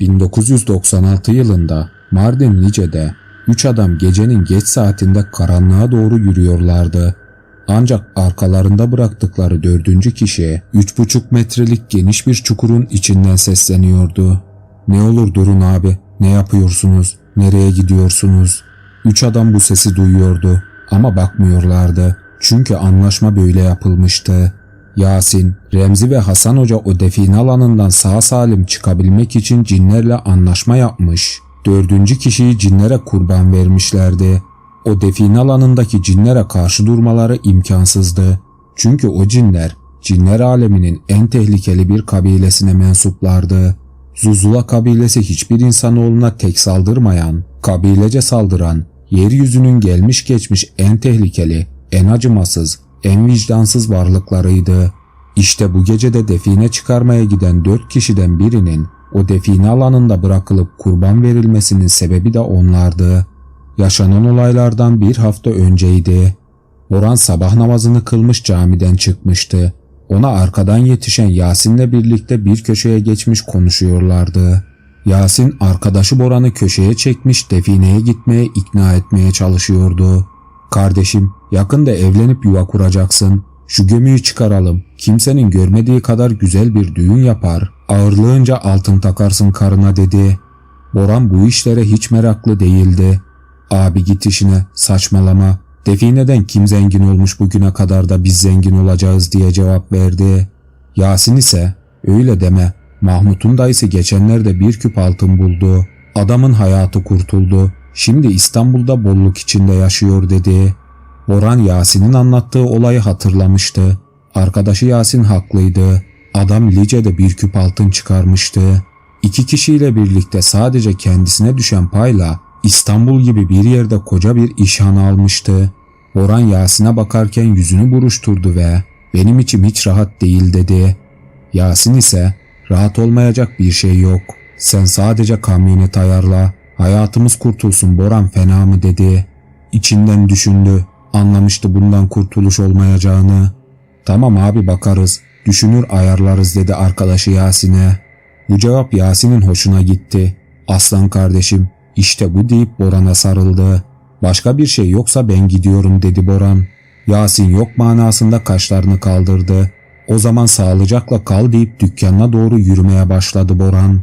1996 yılında Mardin Lice'de üç adam gecenin geç saatinde karanlığa doğru yürüyorlardı. Ancak arkalarında bıraktıkları dördüncü kişi 3,5 metrelik geniş bir çukurun içinden sesleniyordu. Ne olur durun abi, ne yapıyorsunuz, nereye gidiyorsunuz? Üç adam bu sesi duyuyordu ama bakmıyorlardı. Çünkü anlaşma böyle yapılmıştı. Yasin, Remzi ve Hasan Hoca o define alanından sağ salim çıkabilmek için cinlerle anlaşma yapmış. Dördüncü kişiyi cinlere kurban vermişlerdi. O define alanındaki cinlere karşı durmaları imkansızdı. Çünkü o cinler, cinler aleminin en tehlikeli bir kabilesine mensuplardı. Zuzula kabilesi hiçbir insanoğluna tek saldırmayan, kabilece saldıran, yeryüzünün gelmiş geçmiş en tehlikeli, en acımasız, en vicdansız varlıklarıydı. İşte bu gecede define çıkarmaya giden dört kişiden birinin o define alanında bırakılıp kurban verilmesinin sebebi de onlardı. Yaşanan olaylardan bir hafta önceydi. Orhan sabah namazını kılmış camiden çıkmıştı. Ona arkadan yetişen Yasin'le birlikte bir köşeye geçmiş konuşuyorlardı. Yasin arkadaşı Boran'ı köşeye çekmiş defineye gitmeye ikna etmeye çalışıyordu. Kardeşim yakında evlenip yuva kuracaksın. Şu gömüyü çıkaralım. Kimsenin görmediği kadar güzel bir düğün yapar. Ağırlığınca altın takarsın karına dedi. Boran bu işlere hiç meraklı değildi. Abi git işine saçmalama. Defineden kim zengin olmuş bugüne kadar da biz zengin olacağız diye cevap verdi. Yasin ise öyle deme. Mahmut'un dayısı geçenlerde bir küp altın buldu. Adamın hayatı kurtuldu. Şimdi İstanbul'da bolluk içinde yaşıyor dedi. Boran Yasin'in anlattığı olayı hatırlamıştı. Arkadaşı Yasin haklıydı. Adam Lice'de bir küp altın çıkarmıştı. İki kişiyle birlikte sadece kendisine düşen payla İstanbul gibi bir yerde koca bir işhan almıştı. Boran Yasin'e bakarken yüzünü buruşturdu ve benim içim hiç rahat değil dedi. Yasin ise rahat olmayacak bir şey yok. Sen sadece kamyonet ayarla. Hayatımız kurtulsun Boran fena mı dedi. İçinden düşündü. Anlamıştı bundan kurtuluş olmayacağını. Tamam abi bakarız. Düşünür ayarlarız dedi arkadaşı Yasin'e. Bu cevap Yasin'in hoşuna gitti. Aslan kardeşim işte bu deyip Boran'a sarıldı. Başka bir şey yoksa ben gidiyorum dedi Boran. Yasin yok manasında kaşlarını kaldırdı. O zaman sağlıcakla kal deyip dükkanına doğru yürümeye başladı Boran.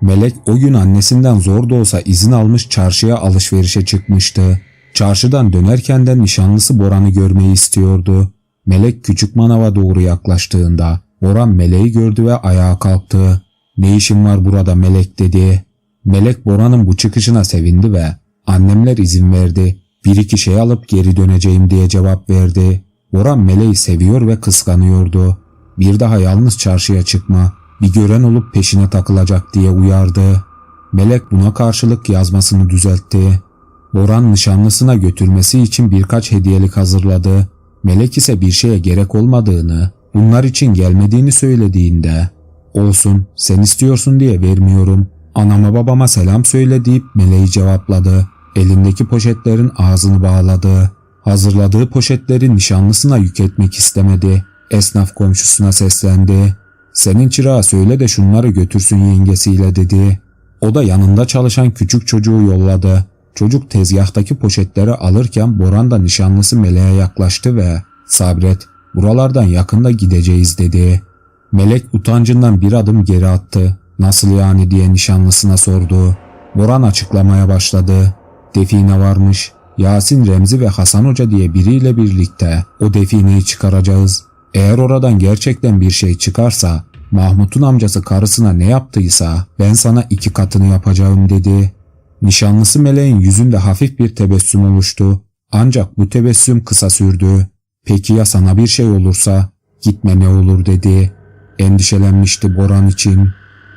Melek o gün annesinden zor da olsa izin almış çarşıya alışverişe çıkmıştı. Çarşıdan dönerken de nişanlısı Boran'ı görmeyi istiyordu. Melek küçük manava doğru yaklaştığında Boran Meleği gördü ve ayağa kalktı. Ne işin var burada Melek dedi. Melek Boran'ın bu çıkışına sevindi ve annemler izin verdi. Bir iki şey alıp geri döneceğim diye cevap verdi. Boran Meleği seviyor ve kıskanıyordu. Bir daha yalnız çarşıya çıkma, bir gören olup peşine takılacak diye uyardı. Melek buna karşılık yazmasını düzeltti. Boran nişanlısına götürmesi için birkaç hediyelik hazırladı. Melek ise bir şeye gerek olmadığını, bunlar için gelmediğini söylediğinde ''Olsun, sen istiyorsun diye vermiyorum. Anama babama selam söyle'' deyip Meleği cevapladı. Elindeki poşetlerin ağzını bağladı. Hazırladığı poşetleri nişanlısına yük etmek istemedi. Esnaf komşusuna seslendi. Senin çırağa söyle de şunları götürsün yengesiyle dedi. O da yanında çalışan küçük çocuğu yolladı. Çocuk tezgahtaki poşetleri alırken Boran da nişanlısı Melek'e yaklaştı ve sabret buralardan yakında gideceğiz dedi. Melek utancından bir adım geri attı. Nasıl yani diye nişanlısına sordu. Boran açıklamaya başladı. Define varmış. Yasin Remzi ve Hasan Hoca diye biriyle birlikte o defineyi çıkaracağız. Eğer oradan gerçekten bir şey çıkarsa Mahmut'un amcası karısına ne yaptıysa ben sana iki katını yapacağım dedi. Nişanlısı meleğin yüzünde hafif bir tebessüm oluştu. Ancak bu tebessüm kısa sürdü. Peki ya sana bir şey olursa gitme ne olur dedi. Endişelenmişti Boran için.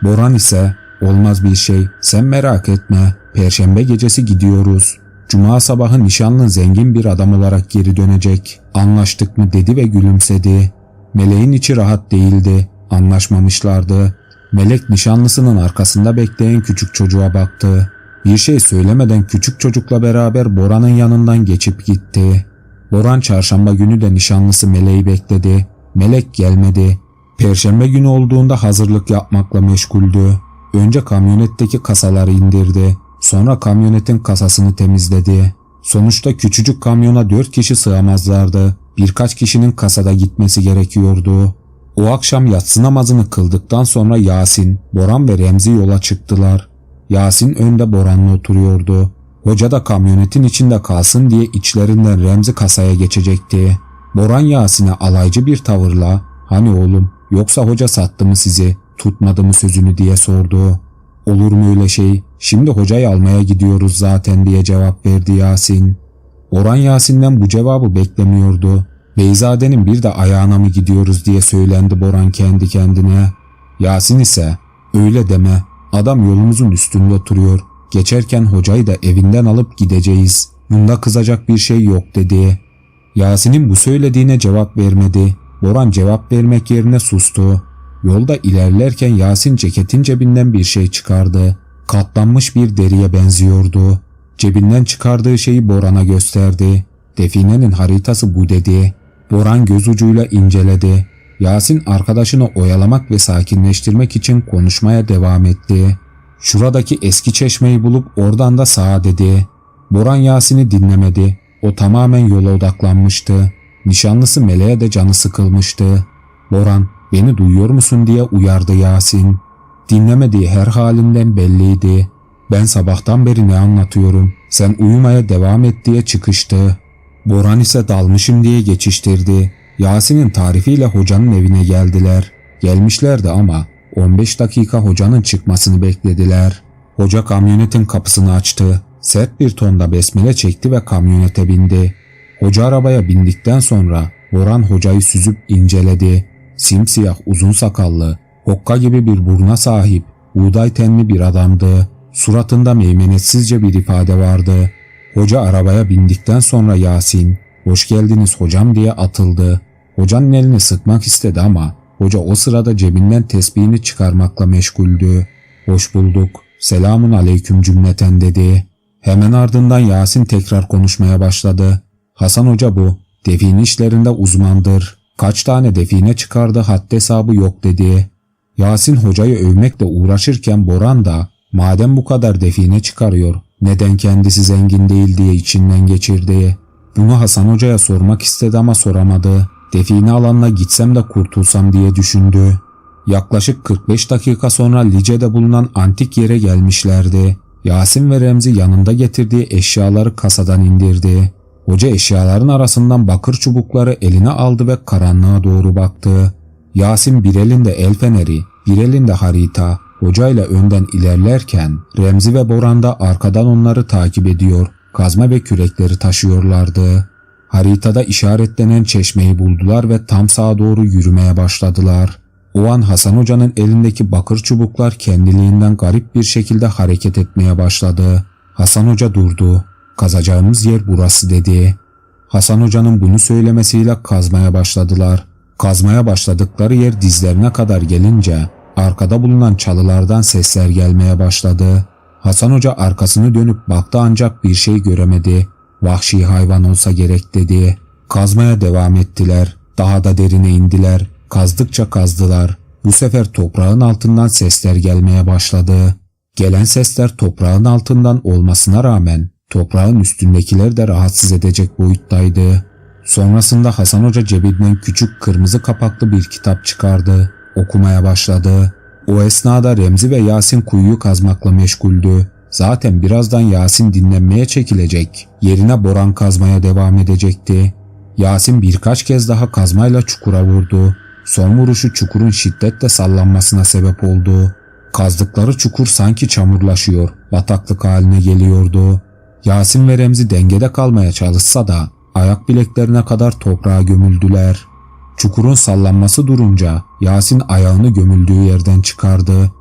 Boran ise olmaz bir şey sen merak etme perşembe gecesi gidiyoruz. Cuma sabahı nişanlın zengin bir adam olarak geri dönecek. Anlaştık mı dedi ve gülümsedi. Meleğin içi rahat değildi. Anlaşmamışlardı. Melek nişanlısının arkasında bekleyen küçük çocuğa baktı. Bir şey söylemeden küçük çocukla beraber Boran'ın yanından geçip gitti. Boran çarşamba günü de nişanlısı Meleği bekledi. Melek gelmedi. Perşembe günü olduğunda hazırlık yapmakla meşguldü. Önce kamyonetteki kasaları indirdi. Sonra kamyonetin kasasını temizledi. Sonuçta küçücük kamyona dört kişi sığamazlardı. Birkaç kişinin kasada gitmesi gerekiyordu. O akşam yatsı namazını kıldıktan sonra Yasin, Boran ve Remzi yola çıktılar. Yasin önde Boran'la oturuyordu. Hoca da kamyonetin içinde kalsın diye içlerinden Remzi kasaya geçecekti. Boran Yasin'e alaycı bir tavırla hani oğlum yoksa hoca sattı mı sizi tutmadı mı sözünü diye sordu. Olur mu öyle şey şimdi hocayı almaya gidiyoruz zaten diye cevap verdi Yasin. Boran Yasin'den bu cevabı beklemiyordu. Beyzade'nin bir de ayağına mı gidiyoruz diye söylendi Boran kendi kendine. Yasin ise öyle deme adam yolumuzun üstünde oturuyor. Geçerken hocayı da evinden alıp gideceğiz. Bunda kızacak bir şey yok dedi. Yasin'in bu söylediğine cevap vermedi. Boran cevap vermek yerine sustu. Yolda ilerlerken Yasin ceketin cebinden bir şey çıkardı. Katlanmış bir deriye benziyordu. Cebinden çıkardığı şeyi Boran'a gösterdi. Definenin haritası bu dedi. Boran göz ucuyla inceledi. Yasin arkadaşını oyalamak ve sakinleştirmek için konuşmaya devam etti. Şuradaki eski çeşmeyi bulup oradan da sağa dedi. Boran Yasin'i dinlemedi. O tamamen yola odaklanmıştı. Nişanlısı Meleğe de canı sıkılmıştı. Boran beni duyuyor musun diye uyardı Yasin. Dinlemediği her halinden belliydi. Ben sabahtan beri ne anlatıyorum sen uyumaya devam et diye çıkıştı. Boran ise dalmışım diye geçiştirdi. Yasin'in tarifiyle hocanın evine geldiler. Gelmişlerdi ama 15 dakika hocanın çıkmasını beklediler. Hoca kamyonetin kapısını açtı. Sert bir tonda besmele çekti ve kamyonete bindi. Hoca arabaya bindikten sonra Boran hocayı süzüp inceledi. Simsiyah uzun sakallı, hokka gibi bir buruna sahip, buğday tenli bir adamdı. Suratında meymenetsizce bir ifade vardı. Hoca arabaya bindikten sonra Yasin, hoş geldiniz hocam diye atıldı. Hocanın elini sıkmak istedi ama hoca o sırada cebinden tesbihini çıkarmakla meşguldü. Hoş bulduk, selamun aleyküm cümleten dedi. Hemen ardından Yasin tekrar konuşmaya başladı. Hasan Hoca bu, define işlerinde uzmandır. Kaç tane define çıkardı haddi hesabı yok dedi. Yasin hocayı övmekle uğraşırken Boran da madem bu kadar define çıkarıyor neden kendisi zengin değil diye içinden geçirdi. Bunu Hasan Hoca'ya sormak istedi ama soramadı. Define alanına gitsem de kurtulsam diye düşündü. Yaklaşık 45 dakika sonra Lice'de bulunan antik yere gelmişlerdi. Yasin ve Remzi yanında getirdiği eşyaları kasadan indirdi. Hoca eşyaların arasından bakır çubukları eline aldı ve karanlığa doğru baktı. Yasin bir elinde el feneri, bir elinde harita, hocayla önden ilerlerken Remzi ve Boran da arkadan onları takip ediyor, kazma ve kürekleri taşıyorlardı. Haritada işaretlenen çeşmeyi buldular ve tam sağa doğru yürümeye başladılar. O an Hasan Hoca'nın elindeki bakır çubuklar kendiliğinden garip bir şekilde hareket etmeye başladı. Hasan Hoca durdu. Kazacağımız yer burası dedi. Hasan Hoca'nın bunu söylemesiyle kazmaya başladılar. Kazmaya başladıkları yer dizlerine kadar gelince arkada bulunan çalılardan sesler gelmeye başladı. Hasan Hoca arkasını dönüp baktı ancak bir şey göremedi. Vahşi hayvan olsa gerek dedi. Kazmaya devam ettiler. Daha da derine indiler. Kazdıkça kazdılar. Bu sefer toprağın altından sesler gelmeye başladı. Gelen sesler toprağın altından olmasına rağmen toprağın üstündekileri de rahatsız edecek boyuttaydı. Sonrasında Hasan Hoca cebinden küçük kırmızı kapaklı bir kitap çıkardı. Okumaya başladı. O esnada Remzi ve Yasin kuyuyu kazmakla meşguldü. Zaten birazdan Yasin dinlenmeye çekilecek. Yerine Boran kazmaya devam edecekti. Yasin birkaç kez daha kazmayla çukura vurdu. Son vuruşu çukurun şiddetle sallanmasına sebep oldu. Kazdıkları çukur sanki çamurlaşıyor, bataklık haline geliyordu. Yasin ve Remzi dengede kalmaya çalışsa da ayak bileklerine kadar toprağa gömüldüler. Çukurun sallanması durunca Yasin ayağını gömüldüğü yerden çıkardı.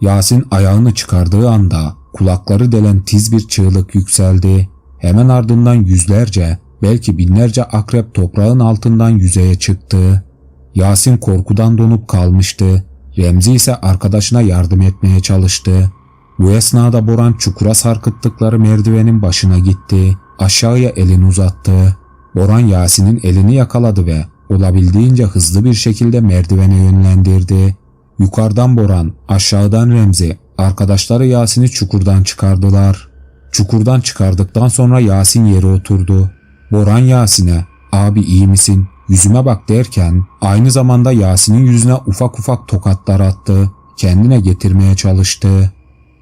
Yasin ayağını çıkardığı anda kulakları delen tiz bir çığlık yükseldi. Hemen ardından yüzlerce, belki binlerce akrep toprağın altından yüzeye çıktı. Yasin korkudan donup kalmıştı. Remzi ise arkadaşına yardım etmeye çalıştı. Bu esnada Boran çukura sarkıttıkları merdivenin başına gitti. Aşağıya elini uzattı. Boran Yasin'in elini yakaladı ve olabildiğince hızlı bir şekilde merdivene yönlendirdi. Yukarıdan Boran, aşağıdan Remzi arkadaşları Yasin'i çukurdan çıkardılar. Çukurdan çıkardıktan sonra Yasin yere oturdu. Boran Yasin'e abi iyi misin yüzüme bak derken aynı zamanda Yasin'in yüzüne ufak ufak tokatlar attı. Kendine getirmeye çalıştı.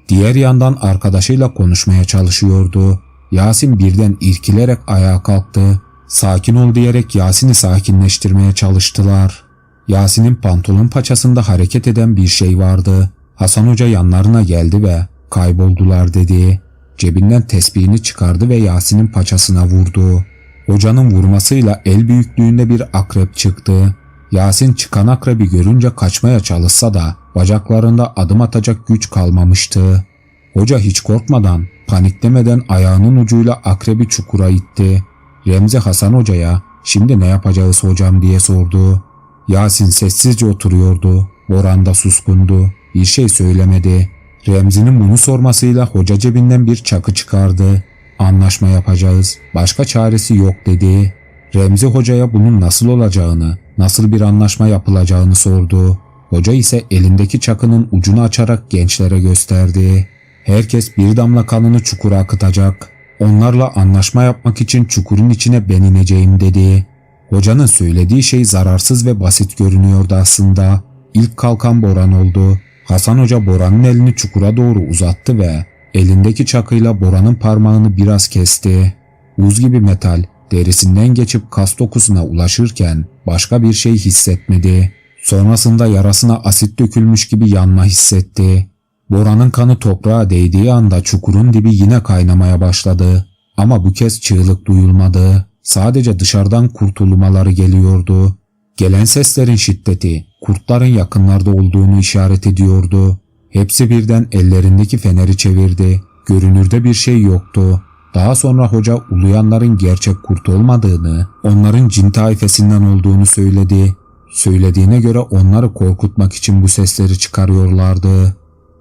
Diğer yandan arkadaşıyla konuşmaya çalışıyordu. Yasin birden irkilerek ayağa kalktı. Sakin ol diyerek Yasin'i sakinleştirmeye çalıştılar. Yasin'in pantolon paçasında hareket eden bir şey vardı. Hasan Hoca yanlarına geldi ve kayboldular dedi. Cebinden tesbihini çıkardı ve Yasin'in paçasına vurdu. Hocanın vurmasıyla el büyüklüğünde bir akrep çıktı. Yasin çıkan akrebi görünce kaçmaya çalışsa da bacaklarında adım atacak güç kalmamıştı. Hoca hiç korkmadan, paniklemeden ayağının ucuyla akrebi çukura itti. Remzi Hasan Hoca'ya şimdi ne yapacağız hocam diye sordu. Yasin sessizce oturuyordu. Boran da suskundu. Bir şey söylemedi. Remzi'nin bunu sormasıyla hoca cebinden bir çakı çıkardı. Anlaşma yapacağız. Başka çaresi yok dedi. Remzi hocaya bunun nasıl olacağını, nasıl bir anlaşma yapılacağını sordu. Hoca ise elindeki çakının ucunu açarak gençlere gösterdi. Herkes bir damla kanını çukura akıtacak. Onlarla anlaşma yapmak için çukurun içine ben ineceğim dedi. Hocanın söylediği şey zararsız ve basit görünüyordu aslında. İlk kalkan Boran oldu. Hasan Hoca Boran'ın elini çukura doğru uzattı ve elindeki çakıyla Boran'ın parmağını biraz kesti. Buz gibi metal derisinden geçip kas dokusuna ulaşırken başka bir şey hissetmedi. Sonrasında yarasına asit dökülmüş gibi yanma hissetti. Boran'ın kanı toprağa değdiği anda çukurun dibi yine kaynamaya başladı. Ama bu kez çığlık duyulmadı. Sadece dışarıdan kurtulmaları geliyordu. Gelen seslerin şiddeti kurtların yakınlarda olduğunu işaret ediyordu. Hepsi birden ellerindeki feneri çevirdi. Görünürde bir şey yoktu. Daha sonra hoca uluyanların gerçek kurt olmadığını, onların cin taifesinden olduğunu söyledi. Söylediğine göre onları korkutmak için bu sesleri çıkarıyorlardı.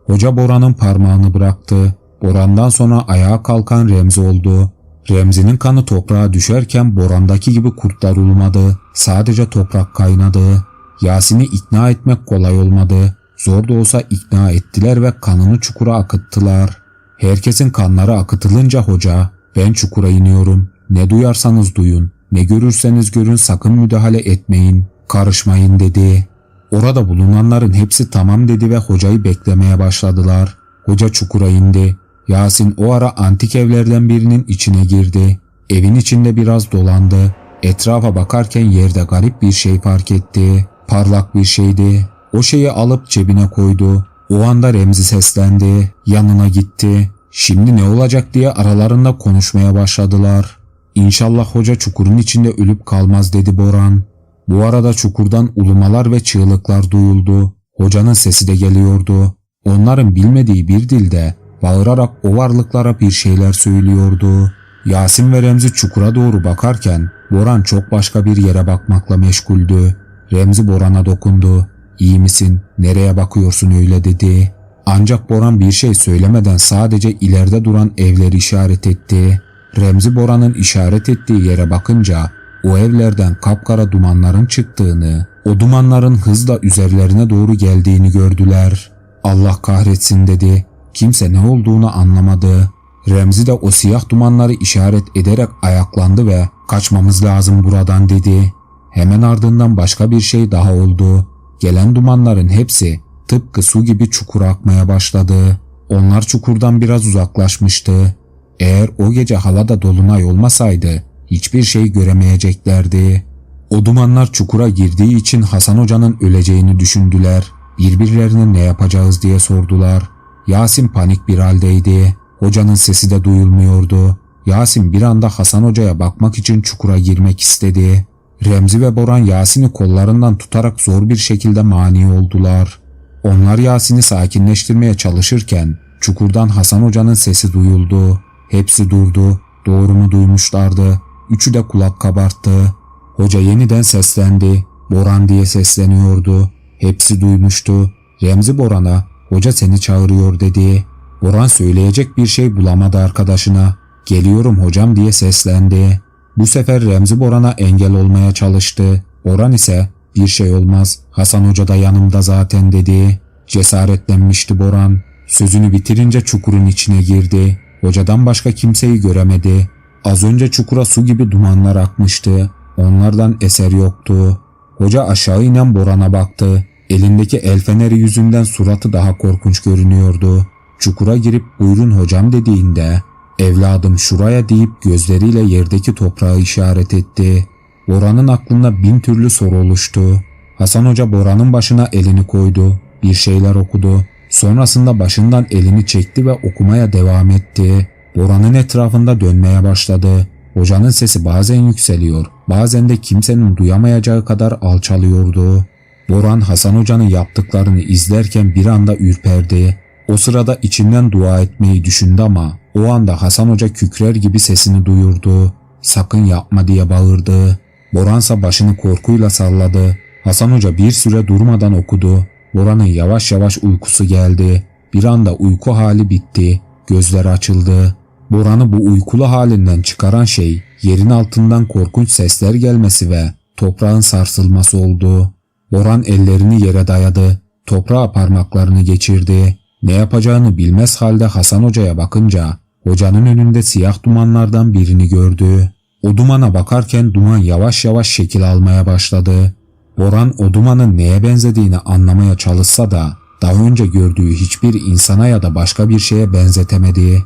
Hoca Boran'ın parmağını bıraktı. Boran'dan sonra ayağa kalkan Remzi oldu. Remzi'nin kanı toprağa düşerken Boran'daki gibi kurtlar ulmadı. Sadece toprak kaynadı. Yasin'i ikna etmek kolay olmadı. Zor da olsa ikna ettiler ve kanını çukura akıttılar. Herkesin kanları akıtılınca hoca, ben çukura iniyorum. Ne duyarsanız duyun, ne görürseniz görün sakın müdahale etmeyin, karışmayın dedi. Orada bulunanların hepsi tamam dedi ve hocayı beklemeye başladılar. Hoca çukura indi. Yasin o ara antik evlerden birinin içine girdi. Evin içinde biraz dolandı. Etrafa bakarken yerde garip bir şey fark etti. Parlak bir şeydi. O şeyi alıp cebine koydu. O anda Remzi seslendi. Yanına gitti. Şimdi ne olacak diye aralarında konuşmaya başladılar. İnşallah hoca çukurun içinde ölüp kalmaz dedi Boran. Bu arada çukurdan ulumalar ve çığlıklar duyuldu. Hocanın sesi de geliyordu. Onların bilmediği bir dilde bağırarak o varlıklara bir şeyler söylüyordu. Yasin ve Remzi çukura doğru bakarken Boran çok başka bir yere bakmakla meşguldü. Remzi Boran'a dokundu. İyi misin? Nereye bakıyorsun öyle dedi. Ancak Boran bir şey söylemeden sadece ileride duran evleri işaret etti. Remzi Boran'ın işaret ettiği yere bakınca o evlerden kapkara dumanların çıktığını, o dumanların hızla üzerlerine doğru geldiğini gördüler. Allah kahretsin dedi. Kimse ne olduğunu anlamadı. Remzi de o siyah dumanları işaret ederek ayaklandı ve kaçmamız lazım buradan dedi. Hemen ardından başka bir şey daha oldu. Gelen dumanların hepsi tıpkı su gibi çukura akmaya başladı. Onlar çukurdan biraz uzaklaşmıştı. Eğer o gece havada dolunay olmasaydı hiçbir şey göremeyeceklerdi. O dumanlar çukura girdiği için Hasan Hoca'nın öleceğini düşündüler. Birbirlerine ne yapacağız diye sordular. Yasin panik bir haldeydi. Hocanın sesi de duyulmuyordu. Yasin bir anda Hasan Hoca'ya bakmak için çukura girmek istedi. Remzi ve Boran Yasin'i kollarından tutarak zor bir şekilde mani oldular. Onlar Yasin'i sakinleştirmeye çalışırken çukurdan Hasan Hoca'nın sesi duyuldu. Hepsi durdu. Doğru mu duymuşlardı? Üçü de kulak kabarttı. Hoca yeniden seslendi. Boran diye sesleniyordu. Hepsi duymuştu. Remzi Boran'a hoca seni çağırıyor dedi. Boran söyleyecek bir şey bulamadı arkadaşına. Geliyorum hocam diye seslendi. Bu sefer Remzi Boran'a engel olmaya çalıştı. Boran ise bir şey olmaz Hasan Hoca da yanımda zaten dedi. Cesaretlenmişti Boran. Sözünü bitirince çukurun içine girdi. Hocadan başka kimseyi göremedi. Az önce çukura su gibi dumanlar akmıştı. Onlardan eser yoktu. Hoca aşağı inen Boran'a baktı. Elindeki el feneri yüzünden suratı daha korkunç görünüyordu. Çukura girip buyurun hocam dediğinde evladım şuraya deyip gözleriyle yerdeki toprağı işaret etti. Boran'ın aklında bin türlü soru oluştu. Hasan Hoca Boran'ın başına elini koydu. Bir şeyler okudu. Sonrasında başından elini çekti ve okumaya devam etti. Boran'ın etrafında dönmeye başladı. Hocanın sesi bazen yükseliyor, bazen de kimsenin duyamayacağı kadar alçalıyordu. Boran Hasan Hoca'nın yaptıklarını izlerken bir anda ürperdi. O sırada içinden dua etmeyi düşündü ama o anda Hasan Hoca kükrer gibi sesini duyurdu. Sakın yapma diye bağırdı. Boransa başını korkuyla salladı. Hasan Hoca bir süre durmadan okudu. Boran'ın yavaş yavaş uykusu geldi. Bir anda uyku hali bitti. Gözleri açıldı. Boran'ı bu uykulu halinden çıkaran şey yerin altından korkunç sesler gelmesi ve toprağın sarsılması oldu. Boran ellerini yere dayadı. Toprağa parmaklarını geçirdi. Ne yapacağını bilmez halde Hasan Hoca'ya bakınca hocanın önünde siyah dumanlardan birini gördü. O dumana bakarken duman yavaş yavaş şekil almaya başladı. Boran o dumanın neye benzediğini anlamaya çalışsa da daha önce gördüğü hiçbir insana ya da başka bir şeye benzetemedi.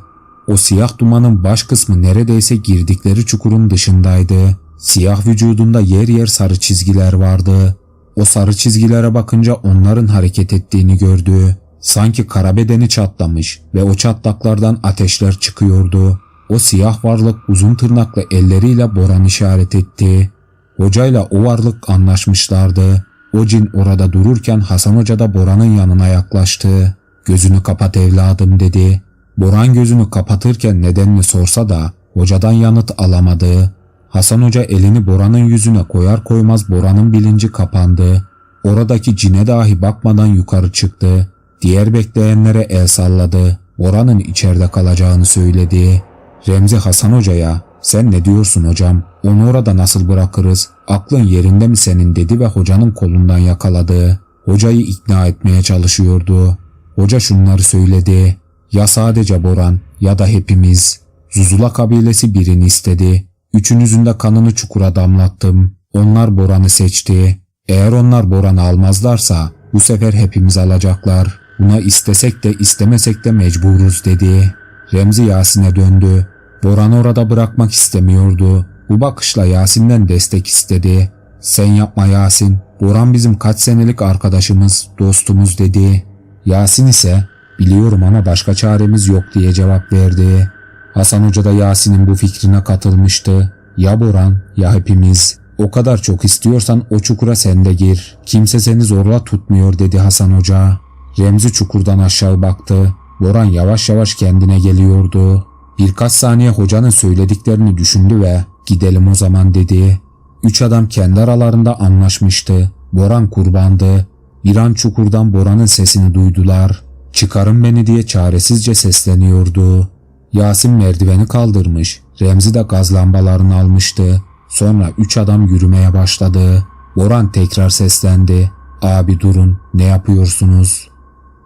O siyah dumanın baş kısmı neredeyse girdikleri çukurun dışındaydı. Siyah vücudunda yer yer sarı çizgiler vardı. O sarı çizgilere bakınca onların hareket ettiğini gördü. Sanki kara bedeni çatlamış ve o çatlaklardan ateşler çıkıyordu. O siyah varlık uzun tırnaklı elleriyle Boran işaret etti. Hocayla o varlık anlaşmışlardı. O cin orada dururken Hasan Hoca da Boran'ın yanına yaklaştı. Gözünü kapat evladım dedi. Boran gözünü kapatırken nedenini sorsa da hocadan yanıt alamadı. Hasan Hoca elini Boran'ın yüzüne koyar koymaz Boran'ın bilinci kapandı. Oradaki cine dahi bakmadan yukarı çıktı. Diğer bekleyenlere el salladı. Boran'ın içeride kalacağını söyledi. Remzi Hasan Hoca'ya sen ne diyorsun hocam? Onu orada nasıl bırakırız? Aklın yerinde mi senin dedi ve hocanın kolundan yakaladı. Hocayı ikna etmeye çalışıyordu. Hoca şunları söyledi. Ya sadece Boran ya da hepimiz. Zuzula kabilesi birini istedi. Üçünüzün de kanını çukura damlattım. Onlar Boran'ı seçti. Eğer onlar Boran'ı almazlarsa bu sefer hepimiz alacaklar. Buna istesek de istemesek de mecburuz dedi. Remzi Yasin'e döndü. Boran'ı orada bırakmak istemiyordu. Bu bakışla Yasin'den destek istedi. Sen yapma Yasin. Boran bizim kaç senelik arkadaşımız, dostumuz dedi. Yasin ise biliyorum ama başka çaremiz yok diye cevap verdi. Hasan Hoca da Yasin'in bu fikrine katılmıştı. Ya Boran ya hepimiz. O kadar çok istiyorsan o çukura sen de gir. Kimse seni zorla tutmuyor dedi Hasan Hoca. Remzi çukurdan aşağı baktı. Boran yavaş yavaş kendine geliyordu. Birkaç saniye hocanın söylediklerini düşündü ve gidelim o zaman dedi. Üç adam kendi aralarında anlaşmıştı. Boran kurbandı. Bir an çukurdan Boran'ın sesini duydular. Çıkarın beni diye çaresizce sesleniyordu. Yasin merdiveni kaldırmış. Remzi de gaz lambalarını almıştı. Sonra üç adam yürümeye başladı. Boran tekrar seslendi. Abi durun ne yapıyorsunuz?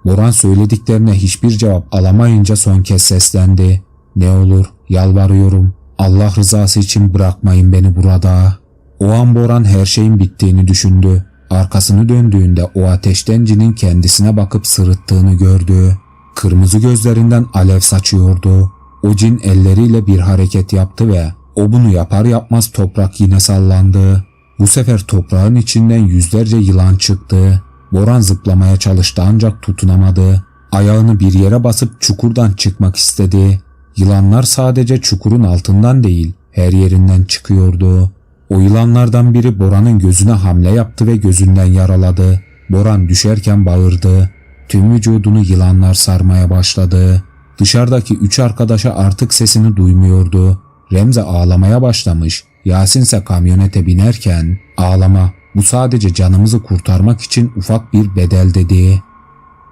Boran söylediklerine hiçbir cevap alamayınca son kez seslendi. Ne olur yalvarıyorum Allah rızası için bırakmayın beni burada. O an Boran her şeyin bittiğini düşündü. Arkasını döndüğünde o ateşten cinin kendisine bakıp sırıttığını gördü. Kırmızı gözlerinden alev saçıyordu. O cin elleriyle bir hareket yaptı ve o bunu yapar yapmaz toprak yine sallandı. Bu sefer toprağın içinden yüzlerce yılan çıktı. Boran zıplamaya çalıştı ancak tutunamadı. Ayağını bir yere basıp çukurdan çıkmak istedi. Yılanlar sadece çukurun altından değil her yerinden çıkıyordu. O yılanlardan biri Boran'ın gözüne hamle yaptı ve gözünden yaraladı. Boran düşerken bağırdı. Tüm vücudunu yılanlar sarmaya başladı. Dışarıdaki üç arkadaşa artık sesini duymuyordu. Remze ağlamaya başlamış. Yasin ise kamyonete binerken ağlama bu sadece canımızı kurtarmak için ufak bir bedel dedi.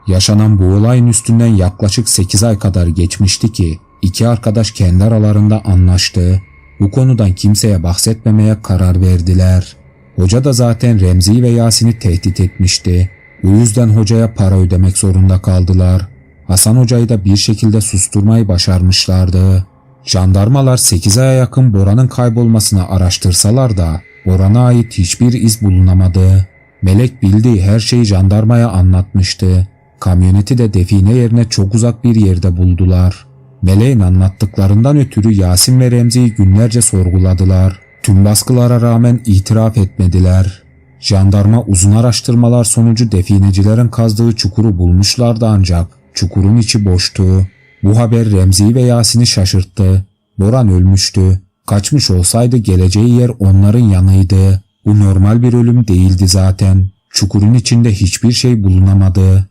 Yaşanan bu olayın üstünden yaklaşık 8 ay kadar geçmişti ki iki arkadaş kendi aralarında anlaştı. Bu konudan kimseye bahsetmemeye karar verdiler. Hoca da zaten Remzi ve Yasin'i tehdit etmişti. Bu yüzden hocaya para ödemek zorunda kaldılar. Hasan Hoca'yı da bir şekilde susturmayı başarmışlardı. Jandarmalar 8 aya yakın Bora'nın kaybolmasını araştırsalar da Boran'a ait hiçbir iz bulunamadı. Melek bildiği her şeyi jandarmaya anlatmıştı. Kamyoneti de define yerine çok uzak bir yerde buldular. Meleğin anlattıklarından ötürü Yasin ve Remzi'yi günlerce sorguladılar. Tüm baskılara rağmen itiraf etmediler. Jandarma uzun araştırmalar sonucu definecilerin kazdığı çukuru bulmuşlardı ancak çukurun içi boştu. Bu haber Remzi'yi ve Yasin'i şaşırttı. Boran ölmüştü. Kaçmış olsaydı geleceği yer onların yanıydı. Bu normal bir ölüm değildi zaten. Çukurun içinde hiçbir şey bulunamadı.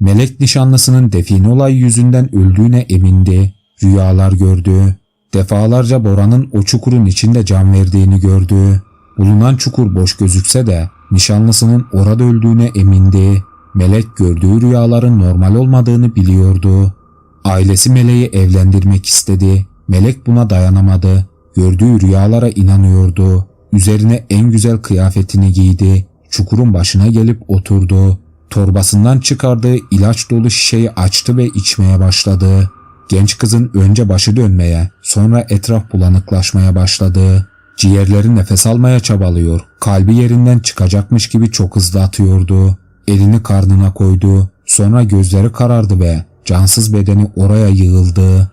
Melek nişanlısının define olayı yüzünden öldüğüne emindi. Rüyalar gördü. Defalarca Bora'nın o çukurun içinde can verdiğini gördü. Bulunan çukur boş gözükse de nişanlısının orada öldüğüne emindi. Melek gördüğü rüyaların normal olmadığını biliyordu. Ailesi Meleği evlendirmek istedi. Melek buna dayanamadı. Gördüğü rüyalara inanıyordu. Üzerine en güzel kıyafetini giydi. Çukurun başına gelip oturdu. Torbasından çıkardığı ilaç dolu şişeyi açtı ve içmeye başladı. Genç kızın önce başı dönmeye, sonra etraf bulanıklaşmaya başladı. Ciğerleri nefes almaya çabalıyor. Kalbi yerinden çıkacakmış gibi çok hızlı atıyordu. Elini karnına koydu. Sonra gözleri karardı ve cansız bedeni oraya yığıldı.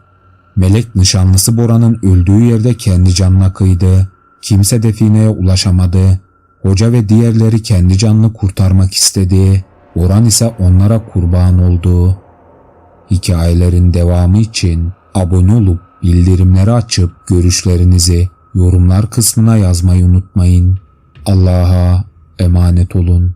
Melek nişanlısı Bora'nın öldüğü yerde kendi canına kıydı. Kimse defineye ulaşamadı. Hoca ve diğerleri kendi canını kurtarmak istedi. Boran ise onlara kurban oldu. Hikayelerin devamı için abone olup bildirimleri açıp görüşlerinizi yorumlar kısmına yazmayı unutmayın. Allah'a emanet olun.